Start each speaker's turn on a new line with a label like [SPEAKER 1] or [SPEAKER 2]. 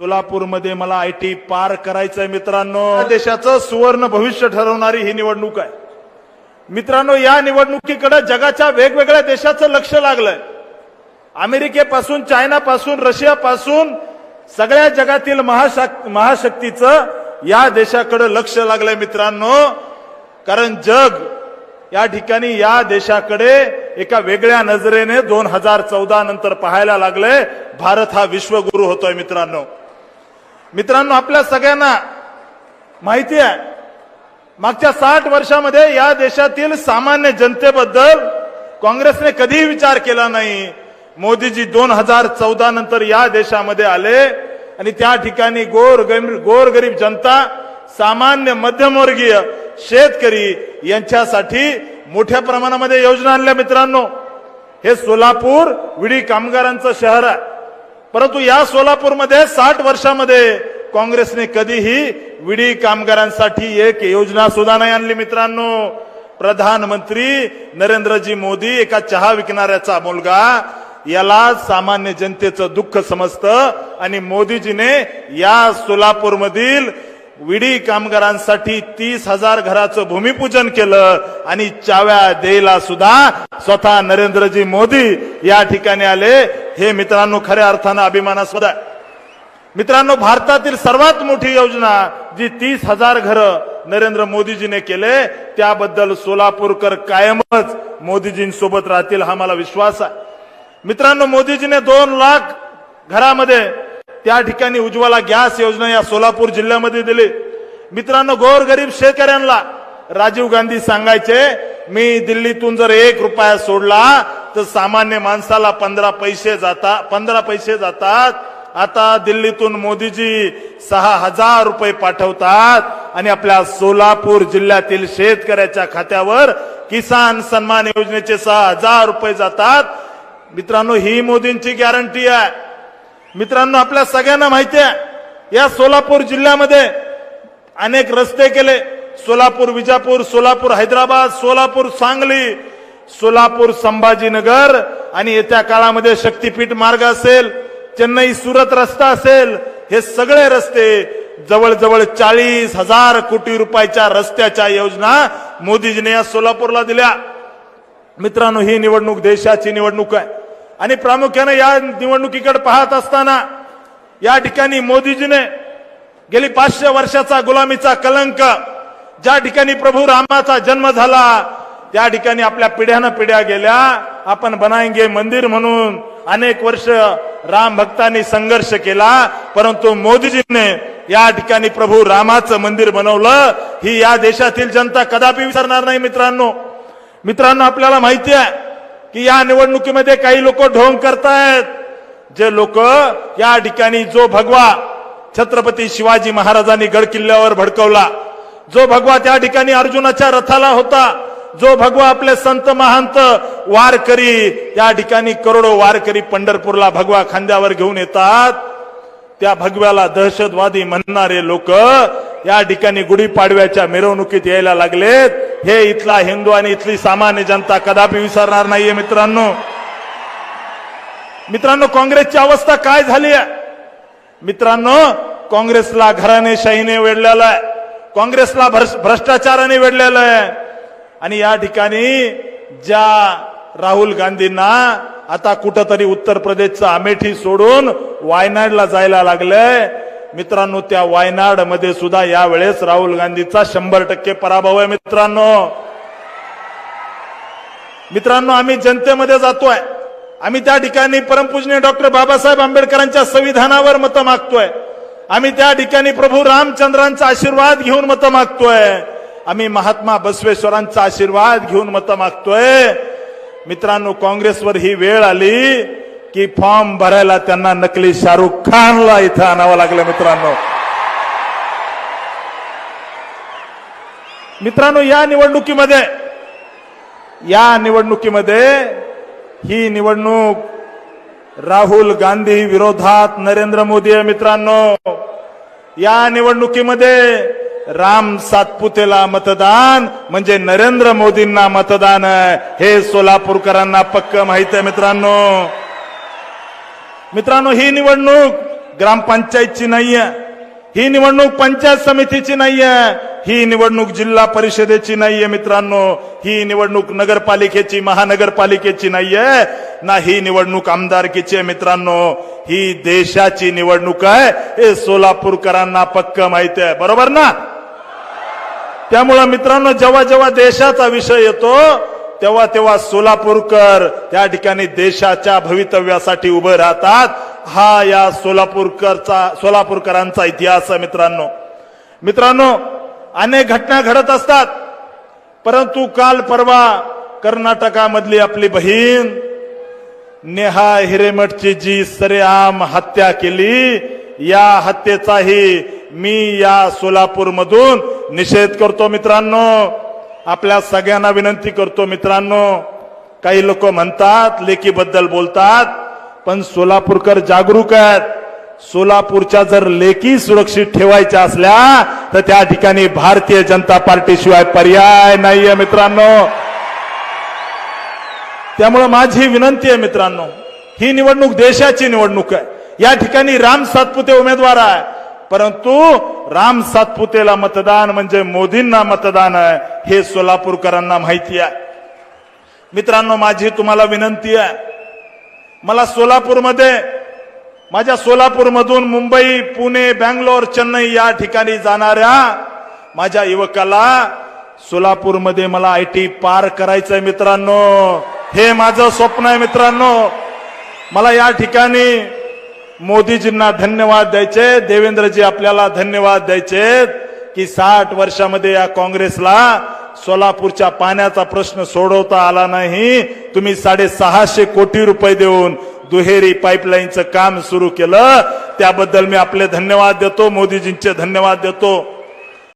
[SPEAKER 1] सोलापूरमध्ये मला I T पार करायचंय मित्रांनो. देशाचं सुवर्ण भविष्य ठरवणारी ही निवडणूक आहे. मित्रांनो या निवडणुकीकडे जगाच्या वेगवेगळ्या देशाचं लक्ष लागलंय. अमेरिकेपासून चायनापासून रशियापासून सगळ्या जगातील महाशक महाशक्तीचं या देशाकडे लक्ष लागलंय मित्रांनो. कारण जग या ठिकाणी या देशाकडे एका वेगळ्या नजरेने दोन हजार चौदा नंतर पाहायला लागलंय. भारत हा विश्वगुरु होतोय मित्रांनो. मित्रांनो आपल्या सगळ्यांना माहिती आहे मागच्या साठ वर्षामध्ये या देशातील सामान्य जनतेबद्दल काँग्रेसने कधीही विचार केला नाही. मोदीजी दोन हजार चौदा नंतर या देशामध्ये आले आणि त्या ठिकाणी गोर गोरगरीब जनता सामान्य मध्यमवर्गीय शेतकरी यांच्यासाठी मोठ्या प्रमाणामध्ये योजना आणल्या मित्रांनो. हे सोलापूर विडी कामगारांचं शहर आहे. परंतु या सोलापूरमध्ये साठ वर्षामध्ये काँग्रेसने कधीही विडी कामगारांसाठी एक योजना सुद्धा नाही आणली मित्रांनो. प्रधानमंत्री नरेंद्रजी मोदी एका चहा विकणाऱ्याचा मुलगा याला सामान्य जनतेचं दुःख समजतं आणि मोदीजीने या सोलापूरमधील विडी कामगारांसाठी तीस हजार घराचं भूमिपूजन केलं आणि चाव्या देईला सुद्धा स्वतः नरेंद्रजी मोदी या ठिकाणी आले. हे मित्रांनो खऱ्या अर्थानं अभिमानास्पद आहे. मित्रांनो भारतातील सर्वात मोठी योजना जी तीस हजार घरं नरेंद्र मोदीजीने केले त्याबद्दल सोलापूरकर कायमच मोदीजींसोबत राहतील हा मला विश्वास आहे. मित्रांनो मोदीजीने दोन लाख घरामध्ये त्या ठिकाणी उज्ज्वला गॅस योजना या सोलापूर जिल्ह्यामध्ये दिली. मित्रांनो गोरगरीब शेतकऱ्यांना राजीव गांधी सांगायचे मी दिल्लीतून जर एक रुपया सोडला तर सामान्य माणसाला पंधरा पैसे जाता पंधरा पैसे जातात. आता दिल्लीतून मोदीजी सहा हजार रुपये पाठवतात आणि आपल्या सोलापूर जिल्ह्यातील शेतकऱ्याच्या खात्यावर किसान सन्मान योजनेचे सहा हजार रुपये जातात. मित्रांनो ही मोदींची गॅरंटी आहे. मित्रांनो आपल्या सगळ्यांना माहिती आहे या सोलापूर जिल्ह्यामध्ये अनेक रस्ते केले. सोलापूर विजापूर सोलापूर हैदराबाद सोलापूर सांगली सोलापूर संभाजीनगर आणि येत्या काळामध्ये शक्तीपीठ मार्ग असेल चेन्नई सुरत रस्ता असेल हे सगळे रस्ते जवळजवळ चाळीस हजार कोटी रुपयाच्या रस्त्याच्या योजना मोदीजीने या सोलापूरला दिल्या. मित्रांनो ही निवडणूक देशाची निवडणूक आहे. आणि प्रामुख्यानं या निवडणुकीकडे पाहत असताना या ठिकाणी मोदीजीने गेली पाचशे वर्षाचा गुलामीचा कलंक ज्या ठिकाणी प्रभू रामाचा जन्म झाला त्या ठिकाणी आपल्या पिढ्यानं पिढ्या गेल्या. आपण बनाएंगे मंदिर म्हणून अनेक वर्ष राम भक्तांनी संघर्ष केला परंतु मोदीजीने या ठिकाणी प्रभू रामाचं मंदिर बनवलं. ही या देशातील जनता कदापि विसरणार नाही मित्रांनो. मित्रांनो आपल्याला माहिती आहे की या निवडणुकीमध्ये काही लोक ढोंग करतायत. जे लोक या ठिकाणी जो भगवा छत्रपती शिवाजी महाराजांनी गड किल्ल्यावर भडकवला जो भगवा त्या ठिकाणी अर्जुनाच्या रथाला होता जो भगवा आपले संत महांत वारकरी त्या ठिकाणी करोडो वारकरी पंढरपूरला भगवा खांद्यावर घेऊन येतात. त्या भगव्याला दहशतवादी म्हणणारे लोक या ठिकाणी गुढीपाडव्याच्या मिरवणुकीत यायला लागलेत. हे इथला हिंदू आणि इथली सामान्य जनता कदापि विसरणार नाहीये मित्रांनो. मित्रांनो काँग्रेसची अवस्था काय झाली आहे? मित्रांनो काँग्रेसला घराणेशाहीने वेढलेलं आहे. काँग्रेसला भ्रष्टाचाराने वेढलेलं आहे. आणि या ठिकाणी ज्या राहुल गांधींना आता कुठंतरी उत्तर प्रदेशचा अमेठी सोडून वायनाडला जायला लागलंय मित्रांनो त्या वायनाडमध्ये सुद्धा यावेळेस राहुल गांधीचा शंभर टक्के पराभव आहे मित्रांनो. मित्रांनो आम्ही जनतेमध्ये जातोय. आम्ही त्या ठिकाणी परमपूजनीय डॉक्टर बाबासाहेब आंबेडकरांच्या संविधानावर मतं मागतोय. आम्ही त्या ठिकाणी प्रभू रामचंद्रांचा आशीर्वाद घेऊन मतं मागतोय. आम्ही महात्मा बसवेश्वरांचा आशीर्वाद घेऊन मतं मागतोय. मित्रांनो काँग्रेसवर ही वेळ आली. की फॉर्म भरायला त्यांना नकली शाहरुख खानला इथं आणावं लागलं मित्रांनो. मित्रांनो या निवडणुकीमध्ये या निवडणुकीमध्ये ही निवडणूक राहुल गांधी विरोधात नरेंद्र मोदी आहे मित्रांनो. या निवडणुकीमध्ये राम सातपुतेला मतदान म्हणजे नरेंद्र मोदींना मतदान आहे. हे सोलापूरकरांना पक्क माहीत आहे मित्रांनो. मित्रांनो ही निवडणूक ग्रामपंचायतची नाहीये. ही निवडणूक पंचायत समितीची नाहीये. ही निवडणूक जिल्हा परिषदेची नाहीये मित्रांनो. ही निवडणूक नगरपालिकेची महानगरपालिकेची नाहीये. ना ही निवडणूक आमदारकीची आहे मित्रांनो. ही देशाची निवडणूक आहे. हे सोलापूरकरांना पक्क माहिती आहे. बरोबर ना? त्यामुळं मित्रांनो जेव्हा जेव्हा देशाचा विषय येतो तेव्हा तेव्हा सोलापूरकर त्या ठिकाणी देशाच्या भवितव्यासाठी उभे राहतात. हा या सोलापूरकरचा सोलापूरकरांचा इतिहास आहे मित्रांनो. मित्रांनो अनेक घटना घडत असतात. परंतु काल परवा कर्नाटकामधली आपली बहीण नेहा हिरेमठची जी सरेआम हत्या केली या हत्येचाही मी या सोलापूरमधून निषेध करतो मित्रांनो. आपल्या सगळ्यांना विनंती करतो मित्रांनो. काही लोक म्हणतात लेकीबद्दल बोलतात पण सोलापूरकर जागरूक आहेत. सोलापूरच्या जर लेकी सुरक्षित ठेवायच्या असल्या तर त्या ठिकाणी भारतीय जनता पार्टीशिवाय पर्याय नाहीये मित्रांनो. त्यामुळे माझी विनंती आहे मित्रांनो ही निवडणूक देशाची निवडणूक आहे. या ठिकाणी राम सातपुते उमेदवार आहे. परंतु राम सातपुतेला मतदान म्हणजे मोदींना मतदान आहे हे सोलापूरकरांना माहिती आहे. मित्रांनो माझी तुम्हाला विनंती आहे. मला सोलापूरमध्ये माझ्या सोलापूरमधून मुंबई पुणे बँगलोर चेन्नई या ठिकाणी जाणाऱ्या माझ्या युवकाला सोलापूरमध्ये मला आय टी पार करायचंय मित्रांनो. हे माझं स्वप्न आहे मित्रांनो. मला या ठिकाणी मोदीजींना धन्यवाद द्यायचे देवेंद्रजी आपल्याला धन्यवाद द्यायचे की साठ वर्षामध्ये या काँग्रेसला सोलापूरच्या पाण्याचा प्रश्न सोडवता आला नाही. तुम्ही साडेसहाशे कोटी रुपये देऊन दुहेरी पाईपलाईनचं काम सुरू केलं. त्याबद्दल मी आपले धन्यवाद देतो मोदीजींचे धन्यवाद देतो.